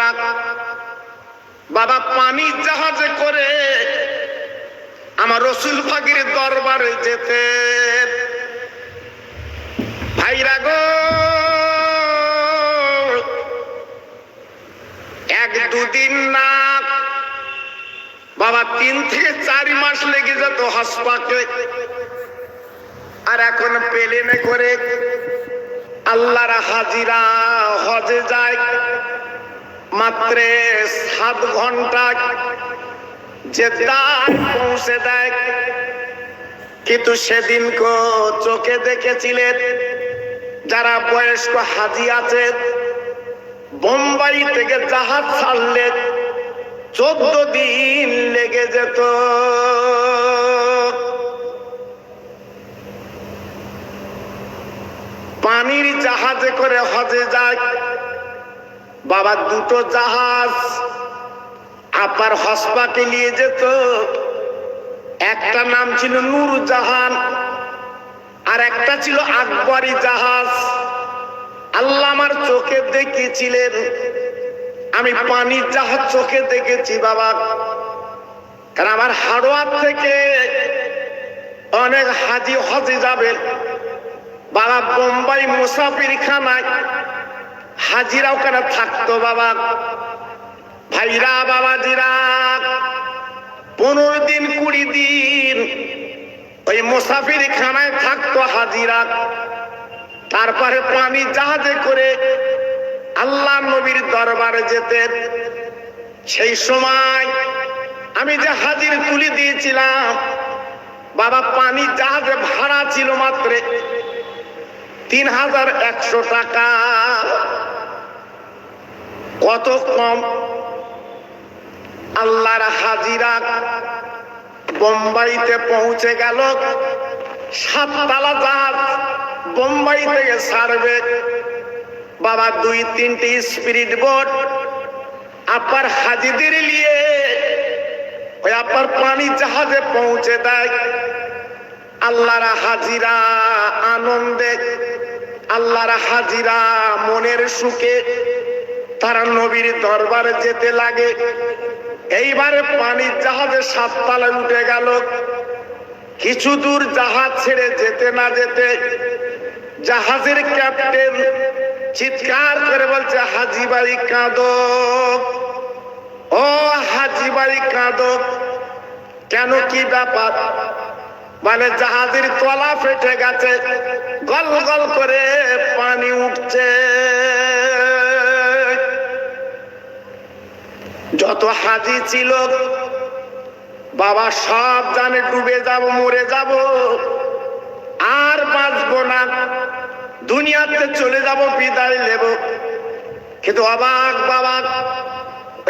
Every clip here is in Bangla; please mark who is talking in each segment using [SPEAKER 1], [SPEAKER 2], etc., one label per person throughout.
[SPEAKER 1] টাকা বাবা পানির জাহাজে করে আমার রসুল ফাকির দরবারে যেতে ভাইরা গো, এক দুদিন না, বাবা তিন থেকে চারি মাস লেগে যেত হাসপাকে আর এখন পেলেনে করে আল্লাহর হাজিরা হজে যায়। মাত্র সাত ঘণ্টা যে তার পৌঁছে দেয়। কিন্তু সেদিন কো চোখে দেখেছিলেন যারা বয়স্ক হাজি আছে, বোম্বাই থেকে জাহাজ ছাড়লে চোদ্দ দিন লেগে যেত। পানির জাহাজে করে হজে যায়। বাবা, দুটো জাহাজ আপার হসপাকে নিয়ে যেত। একটা নাম ছিল নূর জাহান আর একটা ছিল আকবরী জাহাজ। আল্লাহ আমার চোখে দেখিয়েছিলেন আমি পানির জাহাজ চোখে দেখেছি বাবা। কারণ আমার হাড়োয়ার থেকে অনেক হাজি হজে যাবেন বাবা, বোম্বাই মুসাফির খানায় হাজিরা ওখানে থাকতো বাবা? ভাইরা, বাবাজিরা, পনেরো দিন, কুড়ি দিন ওই মুসাফির খানায় থাকতো হাজিরা। তারপরে পানি জাহাজে করে আল্লাহ নবীর দরবারে যেতেন। সেই সময় আমি যে হাজির তুলি দিয়েছিলাম, বাবা, পানি জাহাজে ভাড়া ছিল মাত্র তিন হাজার একশো টাকা। কত কম আল্লাহর হাজিরা বোম্বাইতে পৌঁছে গেল? সাততলা জাহাজ বোম্বাই থেকে ছাড়বে। বাবা, দুই, তিনটি স্পিরিট বোট আপার হাজিদের নিয়ে ওই আপার পানি জাহাজে পৌঁছে দেয়। আল্লাহর হাজিরা আনন্দে, আল্লাহর হাজিরা মনের সুখে তারা নবীর দরবারে যেতে লাগে। এইবারে পানির জাহাজে সাততলায় উঠে গেল। কিছু দূর জাহাজ ছেড়ে যেতে না যেতে জাহাজের ক্যাপ্টেন চিৎকার করে বলছে, হাজি বাড়ি কাঁদো। ও হাজি বাড়ি কাঁদো। কেন কি ব্যাপার? মানে জাহাজের তলা ফেটে গেছে। গল গল করে পানি উঠছে। যত হাজি ছিল, বাবা সব জানে ডুবে যাব, মরে যাব। আর বাঁচবো না। দুনিয়াতে চলে যাব, বিদায় নেব। কিন্তু অবাক বাবা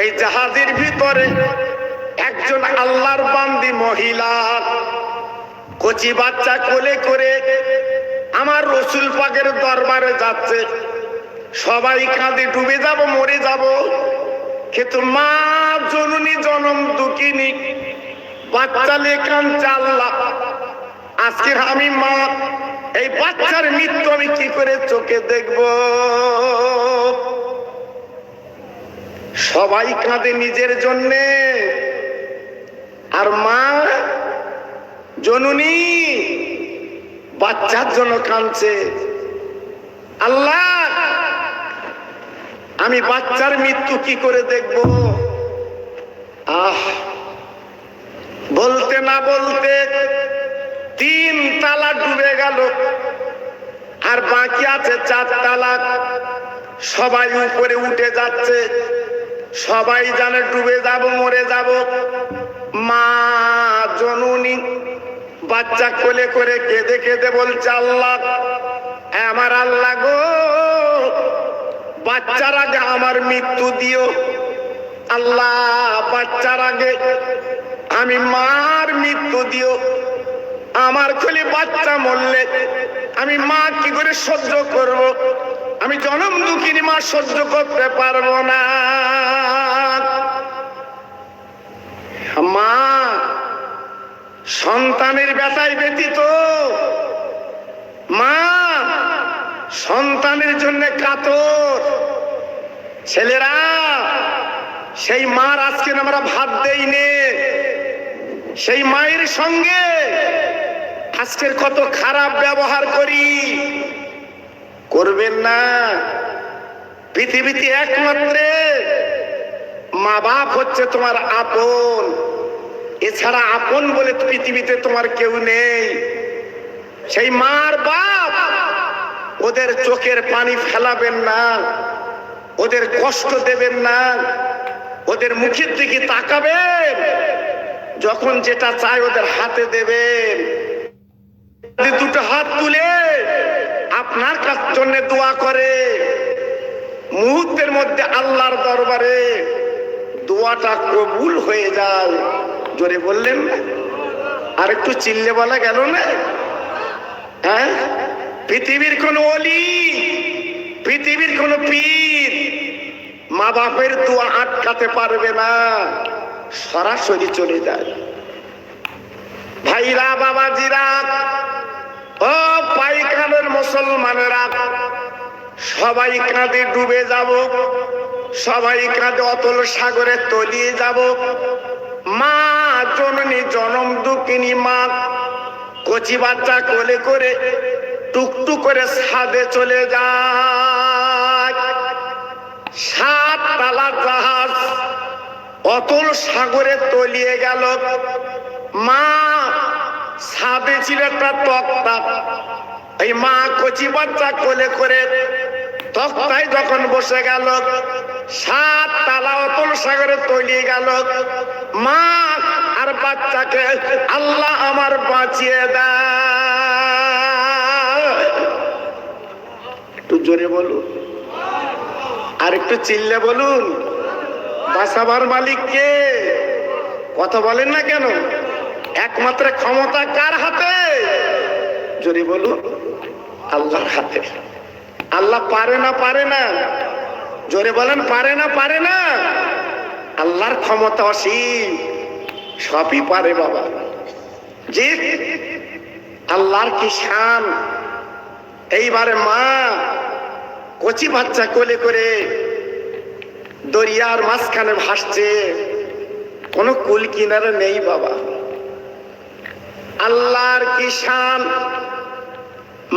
[SPEAKER 1] এই জাহাজের ভিতরে একজন আল্লাহর বান্দি মহিলা, কচি বাচ্চা কোলে করে আমার রসুল পাকের দরবারে যাচ্ছে। সবাই কাঁদে, ডুবে যাব, মরে যাব। কিন্তু মা জননী জনম দুঃখিনী, বাচ্চা লেখান চাল্লা। আজকের আমি মা, এই বাচ্চার মৃত্যু আমি কি করে চোখে দেখব? সবাই কাঁদে নিজের জন্যে। আর মা, জননী, বাচ্চার জন্য কাঁদছে। আল্লাহ আমি বাচ্চার মৃত্যু কি করে দেখব? আহ, বলতে না বলতে তিন তালা ডুবে গেল। আর বাকি আছে চার তালা। সবাই উপরে উঠে যাচ্ছে। সবাই জানে ডুবে যাব, মরে যাব। মা জননী, বাচ্চা কোলে করে কেঁদে কেঁদে বলছে, আল্লাহ, আমার আল্লাহ গো। বাচ্চার আগে আমার মৃত্যু দিও। আল্লাহ বাচ্চার আগে আমি মার মৃত্যু দিও। আমার খুলে বাচ্চা মরলে আমি মা কি করে সহ্য করব। আমি জনম দুঃখিনী মা সহ্য করতে পারব না। মা, সন্তানের ব্যথায় ব্যতীত মা সন্তানের জন্য কাতর। ছেলেরা, সেই মার আজকে আমরা ভাত দেই নে। সেই মায়ের সঙ্গে আজকের কত খারাপ ব্যবহার করি। করবেন না। পৃথিবীতে একমাত্র মা বাপ হচ্ছে তোমার আপন। এছাড়া আপন বলে পৃথিবীতে তোমার কেউ নেই। সেই মার বাপ ওদের চোখের পানি ফেলাবেন না, ওদের কষ্ট দেবেন না, ওদের মুখের দিকে তাকাবেন, যখন যেটা চায় ওদের হাতে দেবেন। দুটো হাত তুলে আপনার কাছ জন্য দোয়া করে, মুহূর্তের মধ্যে আল্লাহর দরবারে দোয়াটা কবুল হয়ে যায়। জোরে বললেন আর একটু চিল্লে বলা গেল না? হ্যাঁ? পৃথিবীর কোন অলি পৃথিবীর কোন পীর মা বাপের দোয়া আটকাতে পারবে না, সরাসরি চলে যায়। ভাইরা, বাবাজিরা, ও পাইকানের মুসলমানেরা, সবাই কাঁধে ডুবে যাব, সবাই কাঁধে অতল সাগরে তলিয়ে যাব। মা জননী জনম দুঃখিনী মা, কচি বাচ্চা কোলে করে টুকটুক করে ছাদে চলে যায়। সাত তালা জাহাজ অতল সাগরে তলিয়ে গেল। মা, ছাদে ছিল একটা তক্তা। এই মা কচি বাচ্চা কোলে করে তক্তায় যখন বসে গেল, সাত তালা অতল সাগরে তলিয়ে গেল। মা, আর বাচ্চাকে আল্লাহ আমার বাঁচিয়ে দেয়। একটু জোরে বলুন। আর একটু চিল্লে বলুন, বাসাবার মালিক কে? কথা বলেন না কেন? একমাত্র ক্ষমতা কার হাতে? জোরে বলুন, আল্লাহর হাতে। আল্লাহ পারে না পারে না। জোরে বলেন, পারে না পারে না। আল্লাহর ক্ষমতা অসীম। সবই পারে বাবা। জি আল্লাহর কি শান? এইবারে মা কচি বাচ্চা কোলে করে দরিয়ার মাঝখানে ভাসছে। কোনো কুল কিনারে নেই বাবা। আল্লাহর কিষান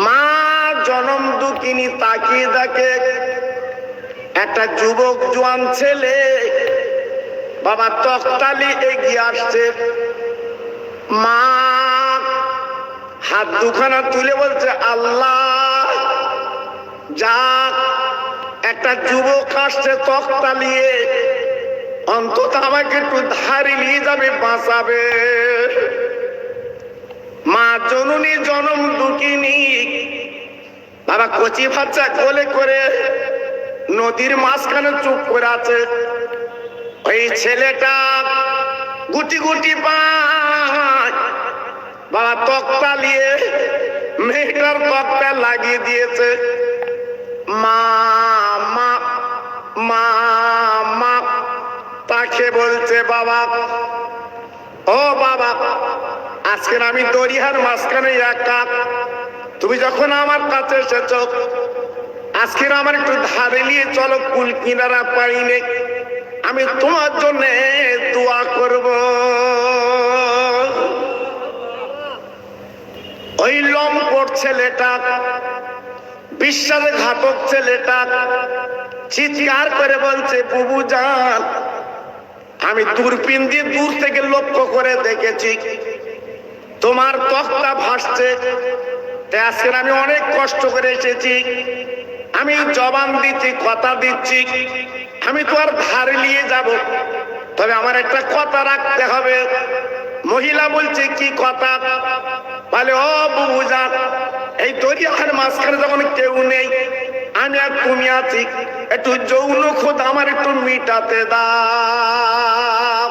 [SPEAKER 1] মা জনম দুকিনি তাকিয়ে দেখে, একটা যুবক জোয়ান ছেলে, বাবা তখতালি এগিয়ে আসছে। মা হাত দুখানা তুলে বলছে, আল্লাহ যাক একটা যুবক আসছে তক্তা নিয়ে, অন্তত আমাকে একটু ধারি নিয়ে যাবে, বাঁচাবে। মা জননী জনম দুকিনি। বাবা কচি বাচ্চা কোলে করে নদীর মাঝখানে চুপ করে আছে। ওই ছেলেটা গুটি গুটি পায়। বাবা তক্তা নিয়ে মেয়েটার তক্তা লাগিয়ে দিয়েছে। মা মা মা তাকে বলছে, বাবা, ও বাবা, আজকে আমি দরিয়ার মাঝখানে একা। তুমি যখন আমার কাছে এসেছ, আজকে আমার একটু ধারে নিয়ে চলো, কুল কিনারা পাইনি। আমি তোমার জন্য দোয়া করব। ওই লম্পট ছেলেটা বিশ্বাসঘাতক ছেলেটা চিৎকার করে বলছে, বুবু যান আমি দূরপিন দিয়ে দূর থেকে লক্ষ্য করে দেখেছি। তোমার তক্তা ভাসছে। তাই আজকে আমি অনেক কষ্ট করে এসেছি। আমি জবান দিচ্ছি, কথা দিচ্ছি। আমি তো আর ধার নিয়ে যাব। তবে আমার একটা কথা রাখতে হবে। মহিলা বলছে, কি কথা? বলে, ও বুবু যান এই দরিয়ার মাঝখানে যখন কেউ নেই, আমি আর তুমি আছি, একটু যৌন খোদ আমার একটু মিটাতে দাও।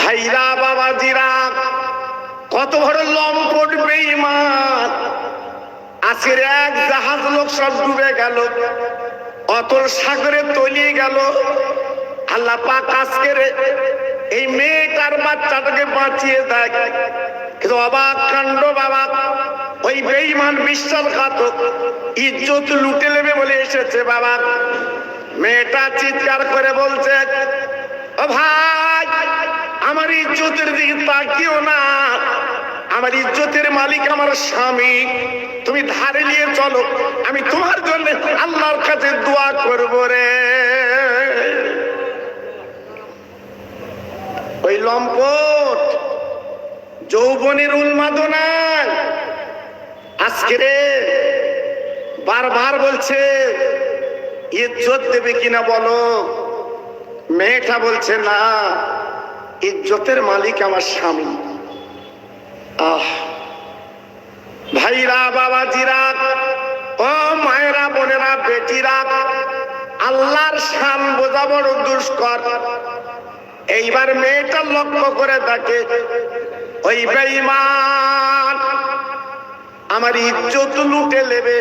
[SPEAKER 1] ভাইরা বাবাজিরা, কত বড় লম্পট বেইমান আজকের এক জাহাজ লোক সব ডুবে গেল, অতল সাগরে তলিয়ে গেল। আল্লাহ পাক আজকের এই মেয়েটার বাচ্চাটাকে বাঁচিয়ে দেয়। কিন্তু অবাক কাণ্ড বাবা ওই বেইমান বিশ্বাসঘাতক ইজ্জত লুটে নেবে বলে এসেছে বাবা মেয়েটা চিৎকার করে বলছে, ও ভাই, আমার ইজ্জতের দিকে তাকিও না। আমার ইজ্জতের মালিক আমার স্বামী। তুমি ধারে নিয়ে চলো, আমি তোমার জন্য আল্লাহর কাছে দোয়া করব রে। ওই লম্পট যৌবনের উন্মাদনায়। আজকে বারবার বলছে, ইজ্জত দেবে কিনা বলো? মেয়েটা বলছে, না, ইজ্জতের মালিক আমার স্বামী। আহ, ভাইরা বাবা বাবাজিরা, ও মায়েরা, বোনেরা, বেটিরা, আল্লাহর শান বোঝা বড় দুষ্কর। এইবার মেয়েটা লক্ষ্য করে তাকে ওই বেঈমান, আমার ইজ্জত লুটে নেবে।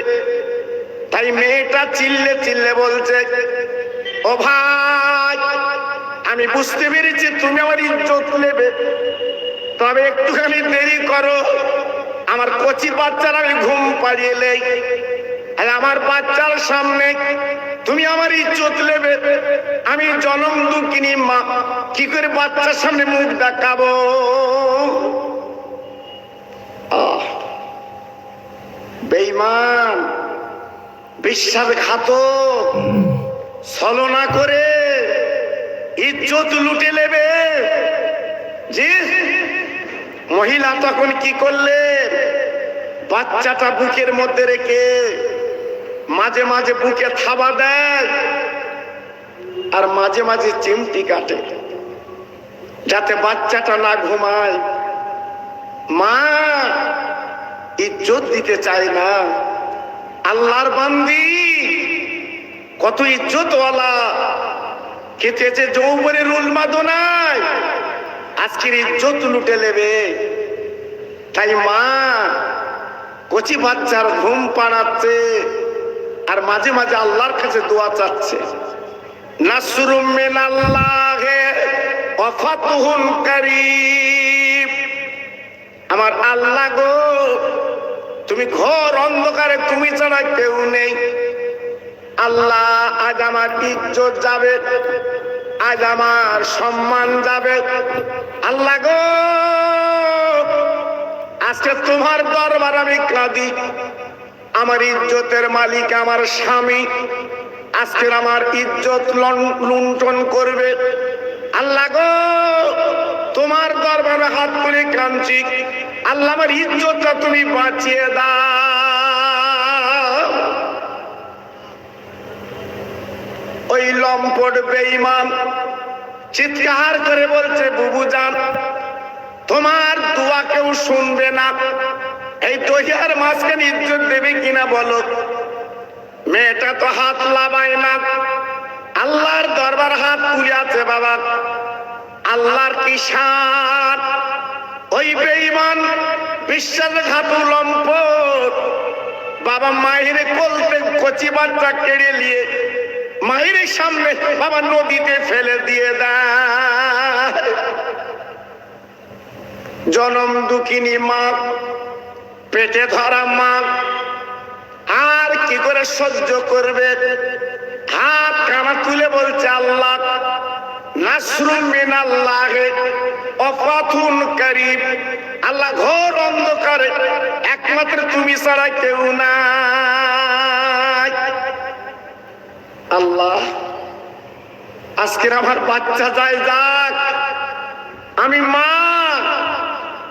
[SPEAKER 1] তাই মেয়েটা চিল্লে চিল্লে বলছে, ও ভাই, আমি বুঝতে পেরেছি তুমি আমার ইজ্জত নেবে। তবে একটুখানি দেরি করো। আমার কচি বাচ্চার আমি ঘুম পাড়িয়ে আর আমার বাচ্চার সামনে তুমি আমার ইজ্জত নেবে। আমি জনম দুঃখিনী মা, কি করে বাচ্চার সামনে মুখ দেখাবো আহ বেইমান বিশ্বাসঘাতক ছলনা করে, ইজ্জত লুটে নেবে। জি, মহিলা তখন কি করলে বাচ্চাটা বুকের মধ্যে রেখে মাঝে মাঝে বুকে থাবা দেয় আর মাঝে মাঝে চিমটি কাটে, যাতে বাচ্চাটা না ঘুমায়। মা ইজ্জত দিতে চায় না। আল্লাহর বান্দি, কত ইজ্জতওয়ালা। খেতেছে যৌবনের উন্মাদনায় আজকের ইজ্জত লুটে নেবে। তাই মা, কচি বাচ্চার ঘুম পাড়াচ্ছে, আর মাঝে মাঝে আল্লাহর কাছে দোয়া চাচ্ছে। নাসরুম আল্লাহে ওয়া ফাতহুন কারীব আমার আল্লাহ গো তুমি ঘর অন্ধকারে, তুমি ছাড়া কেউ নেই। আল্লাহ, আজ আমার ইজ্জত যাবে, আজ আমার সম্মান যাবে। আল্লাহ গো, আজকে তোমার দরবার আমি কাঁদি। আমার ইজ্জতের মালিক আমার স্বামী আজকের আমার ইজ্জত লুণ্ঠন করবে। আল্লাহ গো, তোমার দরবারে হাত তুলে কাঁদছি। আল্লাহ আমার ইজ্জতটা তুমি বাঁচিয়ে দাও। ওই লম্পট বেঈমান চিৎকার করে বলছে, বুবু জান, তোমার দোয়া কেউ শুনবে না। এই দহিয়ার মাঝখানে ইজ্জত দেবে কিনা বলো? মেয়েটা তো হাত লাগায় না। আল্লাহর দরবার হাত তুলে আছে বাবা। আল্লাহর কিষান ওই বেঈমান বিশ্বাসঘাতু লম্পট। বাবা মাহিরে কলতে কচি বাচ্চা কেড়ে নিয়ে মাহিরের সামনে বাবা নদীতে ফেলে দিয়ে দেয়। জনম দুঃখিনী মা, পেটে ধরা মা, আর কি করে সহ্য করবে? হাত কানা তুলে বলছে আল্লাহ নাসরুম মিন আল্লাহ অফাথুন করিব আল্লাহ ঘোর অন্ধকারে, একমাত্র তুমি ছাড়া কেউ নাই। আল্লাহ, আজকের আমার বাচ্চা যায় যাক। আমি মা,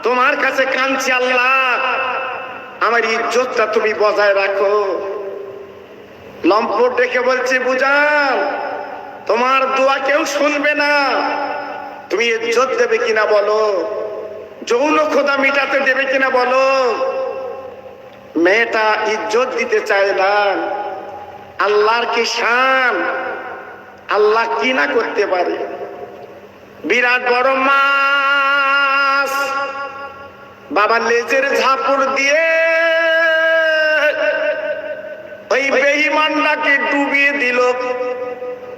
[SPEAKER 1] তোমার কাছে কাঁদছি আল্লাহ। আমার ইজ্জতটা তুমি বজায় রাখো। লম্পট ডেকে বলছে বুঝান তোমার দোয়া কেউ শুনবে না। তুমি ইজ্জত দেবে কিনা বলো? যৌন খোদা মিটাতে দেবে কিনা বলো? মেয়েটা ইজ্জত দিতে চায় না। আল্লাহর কি শান? আল্লাহ কি না করতে পারে? বিরাট বড় মাছ। বাবা লেজের ঝাপড় দিয়ে ওই বেঈমানটাকে ডুবিয়ে দিল।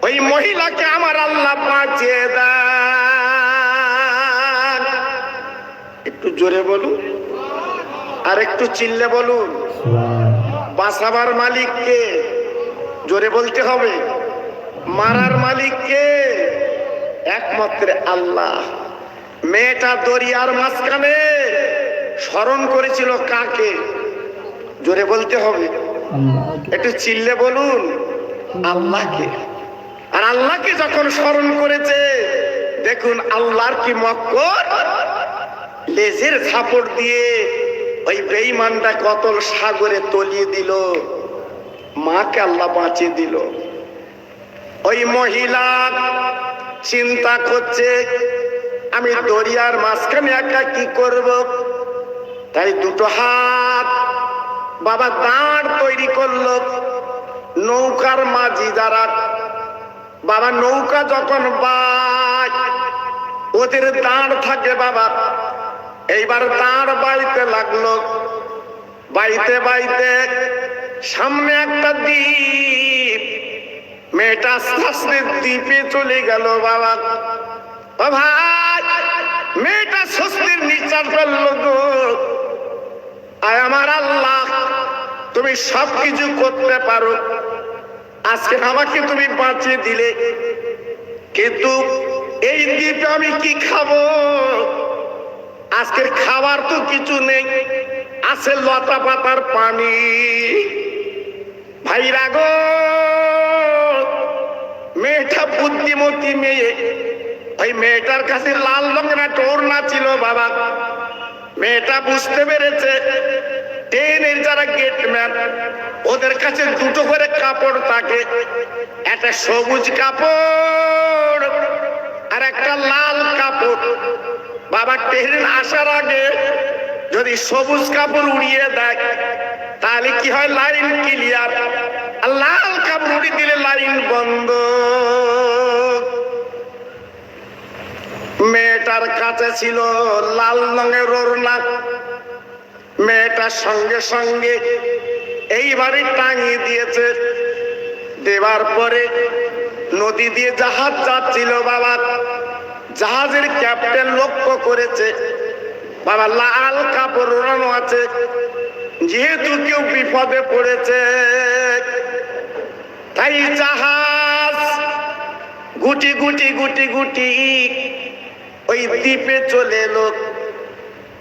[SPEAKER 1] ওই মহিলাকে আমার আল্লাহ বাঁচিয়ে দেন। একটু জোরে বলুন, আর একটু চিল্লে বলুন। বাঁচাবার মালিককে জোরে বলতে হবে। মারার মালিক কে? একমাত্র আল্লাহ। মেয়েটা দরিয়ার মাঝখানে স্মরণ করেছিল কাকে? জোরে বলতে হবে। একটু চিল্লে বলুন, আল্লাহকে। আর আল্লাহকে যখন স্মরণ করেছে, দেখুন আল্লাহর কি মক্কর? লেজের ঝাপড় দিয়ে ওই বেঈমানটা কতল সাগরে তলিয়ে দিল, মাকে আল্লাহ বাঁচিয়ে দিল। ওই মহিলা চিন্তা করছে, আমি দরিয়ার মাঝখানে একা কি করব? তাই দুটো হাত বাবা দাঁড় তৈরি করল, নৌকার মাঝি যারা বাবা নৌকা যখন বাই ওদের দাঁড় থাকে বাবা। এইবার দাঁড় বাইতে লাগল। বাইতে বাইতে সামনে একটা দ্বীপ। মেয়েটা আস্তে আস্তে দ্বীপে চলে গেল বাবা। ও ভাই, মেয়েটা স্বস্তির নিচার ফেলল গো। আয় আমার আল্লাহ, তুমি সব কিছু করতে পারো। আজকে আমাকে তুমি বাঁচিয়ে দিলে। কিন্তু এই দ্বীপে আমি কি খাব? আজকের খাবার তো কিছু নেই। আছে লতা পাতার পানি। ভাইরা গো, মেয়েটা বুদ্ধিমতী মেয়ে। ওই মেয়েটার কাছে লাল রঙের একটা ওড়না ছিল বাবা। মেয়েটা বুঝতে পেরেছে ট্রেনের যারা গেটম্যান, ওদের কাছে দুটো করে কাপড় থাকে। একটা সবুজ কাপড় আর একটা লাল কাপড়। বাবা ট্রেন আসার আগে যদি সবুজ কাপড় উড়িয়ে দেয়, তাহলে কি হয় লাইন ক্লিয়ার? আর লাল কাপড় উড়িয়ে দিলে লাইন বন্ধ। মেয়েটার কাছে ছিল লাল রঙের ওড়না। মেয়েটার সঙ্গে সঙ্গে এইবারে টাঙিয়ে দিয়েছে। দেবার পরে নদী দিয়ে জাহাজ যাচ্ছিল বাবা। জাহাজের ক্যাপ্টেন লক্ষ্য করেছে। বাবা, লাল কাপড় ওড়ানো আছে। যেহেতু কেউ বিপদে পড়েছে, তাই জাহাজ গুটি গুটি গুটি গুটি ওই দ্বীপে চলে এলো।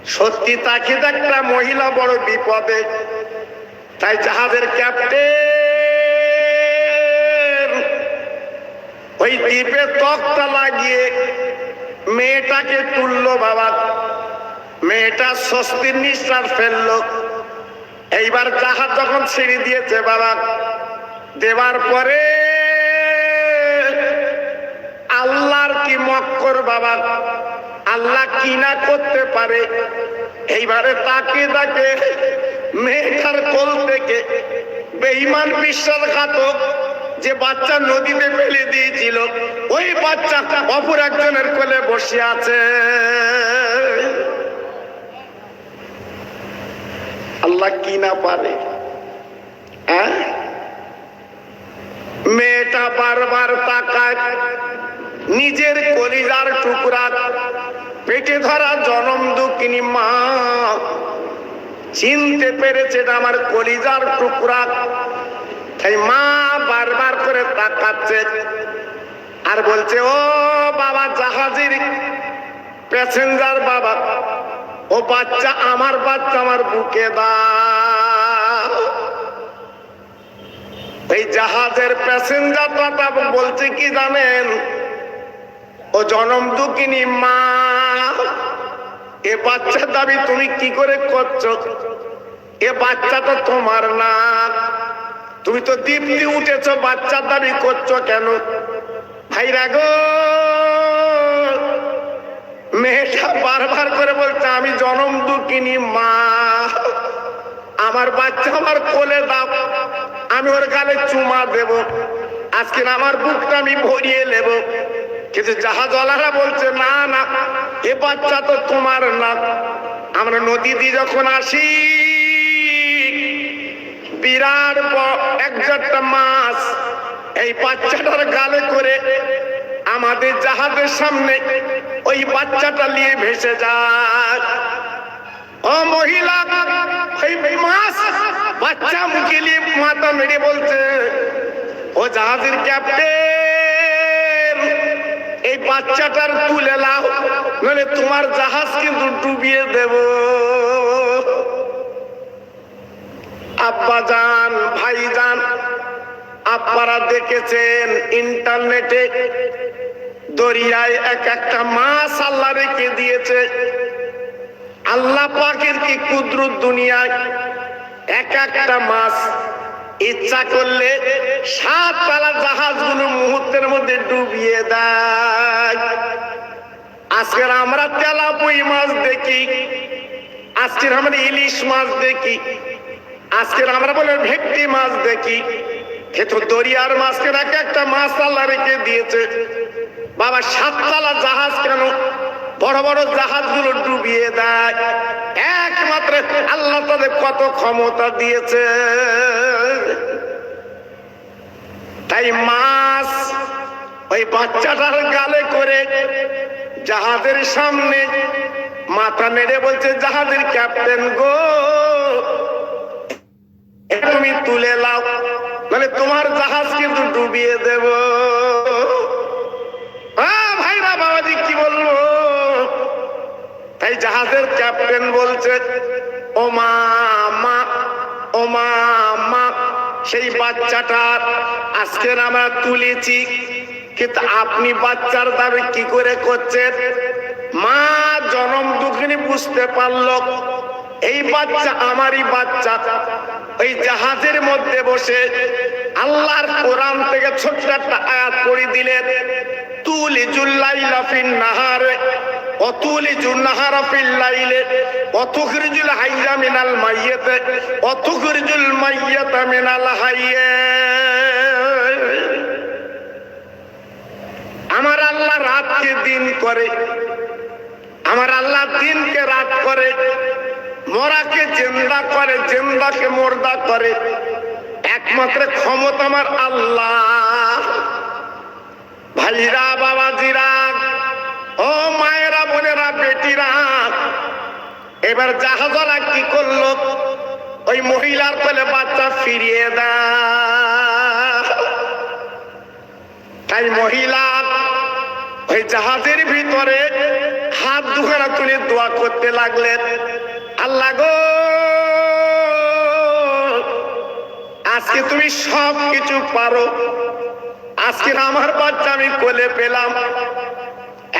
[SPEAKER 1] সত্যি তাকে একটা মহিলা বড় বিপদে। তাই জাহাজের ক্যাপ্টেন, ওই দ্বীপে তক্তা লাগিয়ে মেয়েটাকে তুললো বাবা। মেয়েটা স্বস্তির নিঃশ্বাস ফেলল। এইবার জাহাজ যখন ছেড়ে দিয়েছে বাবা দেবার পরে আল্লাহর কি মক্কর বাবা? আল্লাহ কি না করতে পারে? এইবারে তাকে তাকে মেয়েটার কোল থেকে। বেঈমান বিশ্বাসঘাতক যে বাচ্চা নদীতে ফেলে দিয়েছিল, ওই বাচ্চা অপর একজনের কোলে বসে আছে। আল্লাহ কি না পারে? হ্যাঁ? মেয়েটা বারবার তাকায়। নিজের কলিজার টুকরা, পেটে ধরা জনম দুঃখিনী মা। চিনতে পেরেছে আমার কলিজার টুকরা। তাই মা বারবার করে তাকাচ্ছে আর বলছে, ও বাবা জাহাজের প্যাসেঞ্জার বাবা, ও বাচ্চা আমার বাচ্চা আমার বুকে দাও। এই জাহাজের প্যাসেঞ্জার দাদা বলছে, কি জানেন জনম দুঃখিনী মা। এ বাচ্চার দাবি তুমি কি করে করছ? এ বাচ্চা তো তোমার না। তুমি তো দীপ্তি উঠেছো, বাচ্চার দাবি করছ কেন? ভাইরা গো, মেয়েটা বারবার করে বলছে, আমি জনম দুঃখিনী মা। আমার বাচ্চা আমার কোলে দাও, আমি ওর গালে চুমা দেব। আজকে আমার বুকটা আমি ভরিয়ে নেব। কিন্তু জাহাজওয়ালারা বলছে, না না, এ বাচ্চা তো তোমার না। আমরা নদী দিয়ে যখন আসি বিরাট একটা মাছ এই বাচ্চাটার গালে করে আমাদের জাহাজের সামনে ওই বাচ্চাটা নিয়ে ভেসে যায়। ও মহিলা, ওই মাছ বাচ্চা মুখে নিয়ে মাথা মেরে বলছে, ও জাহাজের ক্যাপ্টেন বাচ্চাটার তুলে লাও নইলে তোমার জাহাজ কিন্তু ডুবিয়ে দেব। আব্বা যান ভাই যান আপনারা দেখেছেন ইন্টারনেটে দরিয়ায় এক একটা মাছ আল্লাহ রেখে দিয়েছে। আল্লাহ পাকের কি কুদরত দুনিয়ায়? এক একটা মাছ ইচ্ছা করলে সাত তালা জাহাজগুলো মুহূর্তের মধ্যে ডুবিয়ে দেয়। আজকের আমরা তেলাপুই মাছ দেখি। আজকের আমরা ইলিশ মাছ দেখি। আজকের আমরা বলে ভেটকি মাছ দেখি। কিন্তু দরিয়ার মাছকে এক একটা মাছ আল্লাহ রেখে দিয়েছে। বাবা, সাততলা জাহাজ কেন? বড় বড় জাহাজগুলো ডুবিয়ে দেয়। একমাত্র আল্লাহ তাদের কত ক্ষমতা দিয়েছে। তাই মাছ ওই বাচ্চাটার গালে করে জাহাজের সামনে মাথা নেড়ে বলছে, জাহাজের ক্যাপ্টেন গো তুমি তুলে লাও মানে তোমার জাহাজ কিন্তু ডুবিয়ে দেব। ভাইরা বাবাজি, কি বলব? তাই জাহাজের ক্যাপ্টেন বলছে, ও মা মা, ও মা মা, সেই বাচ্চাটার আজকের আমরা তুলেছি। কিন্তু আপনি বাচ্চার দাবি কি করে করছেন? মা জনম দুঃখিনী বুঝতে পারল, এই বাচ্চা আমারই বাচ্চা। ওই জাহাজের মধ্যে বসে আল্লাহর কোরআন থেকে ছোট্ট একটা আয়াত পড়ে দিলেন তুলি জুল্লাইলা ফিন নাহারে অতুলি জুন্নাহারা ফিল লাইলে অতুখরিজুল হাইয়া মিনাল মাইয়াতে অতুখরিজুল মাইয়াতা মিনাল হাইয়ে। আমার আল্লাহ রাতকে দিন করে। আমার আল্লাহ দিনকে রাত করে। মরাকে জেন্দা করে, জেন্দাকে মোর্দা করে। একমাত্র ক্ষমতা আমার আল্লাহ। ভাইরা, বাবাজিরা, ও মায়েরা, বোনেরা, বেটিরা, এবার জাহাজলা কি করল? ওই মহিলার কোলে বাচ্চা ফিরিয়ে দেয়। তাই মহিলা ওই জাহাজের ভিতরে হাত দুখানা তুলে দোয়া করতে লাগলেন। আল্লাহ গো, আজকে তুমি সব কিছু পারো। আজকে আমার বাচ্চা আমি কোলে পেলাম।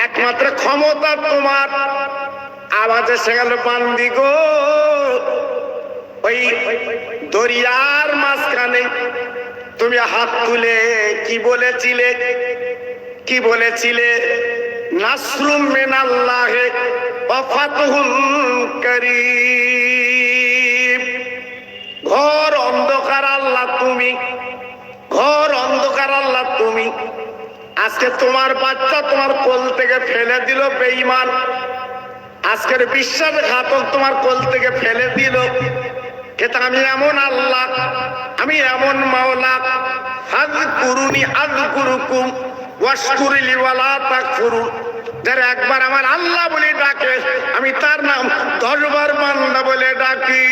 [SPEAKER 1] একমাত্র ক্ষমতা তোমার। আওয়াজ গেল বান্দি গো। ওই দরিয়ার মাঝখানে তুমি হাত তুলে কি বলেছিলে? কি বলেছিলে? নাসরুম মিনাল্লাহে ওয়া ফাতহুন করিম। ঘর অন্ধকার আল্লাহ তুমি, ঘর অন্ধকার আল্লাহ তুমি। আজকে তোমার বাচ্চা তোমার কোল থেকে ফেলে দিল বেঈমান। আজকের বিশ্বাসঘাতক তোমার কোল থেকে ফেলে দিল। কিন্তু আমি এমন আল্লাহ? আমি এমন মাওলা। হাজ কুরুনি আজ কুরুকুম ওয়াশকুরিলি ওয়ালা তাকফুরুন। যারা একবার আমার আল্লাহ বলে ডাকে, আমি তার নাম দশবার বান্দা বলে ডাকি।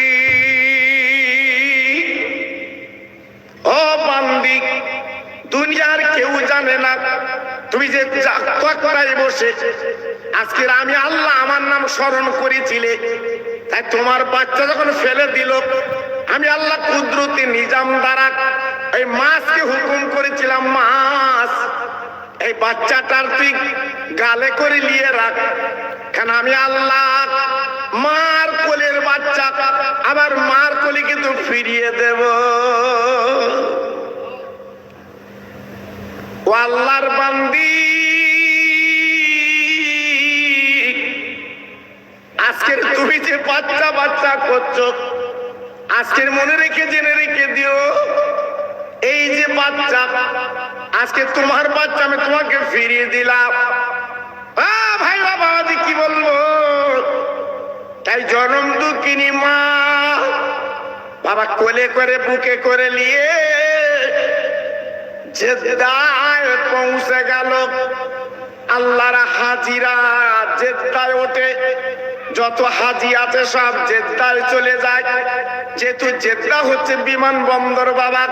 [SPEAKER 1] ও বান্দি, দুনিয়ার কেউ জানে না, তুমি যে করাই বসে, আজকের আমি আল্লাহ আমার নাম স্মরণ করেছিলে। তাই তোমার বাচ্চা যখন ফেলে দিল, আমি আল্লাহ কুদরতি নিজাম দ্বারা এই মাছকে হুকুম করেছিলাম, মাছ, এই বাচ্চাটার তুই গালে করে নিয়ে রাখ। কেন আমি আল্লাহ মার কোলের বাচ্চা, আবার মার কোলে কিন্তু ফিরিয়ে দেব। ও আল্লাহর বান্দি আজকের তুমি যে বাচ্চা বাচ্চা করছ, আজকের মনে রেখে, জেনে রেখে দিও, এই যে বাচ্চা, আজকে তোমার বাচ্চা আমি তোমাকে ফিরিয়ে দিলাম। ভাই বাবা কি বলব? তাই জনম দুঃখিনী মা, বাবা কোলে করে, বুকে করে নিয়ে জেদ্দায় পৌঁছে গেল। আল্লাহর হাজিরা জেদ্দায় ওঠে। যত হাজি আছে সব জেদ্দায় চলে যায়। যেহেতু জেদ্দা হচ্ছে বিমান বন্দর বাবা,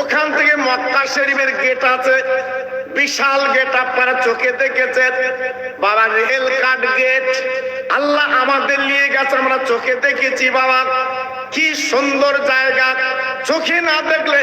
[SPEAKER 1] ওখান থেকে মক্কা শরীফের গেট আছে। বিশাল গেট আপনারা চোখে দেখেছেন। বাবা, রেল কাট গেট আল্লাহ আমাদের নিয়ে গেছে, আমরা চোখে দেখেছি বাবা। কি সুন্দর জায়গা। চোখে না দেখলে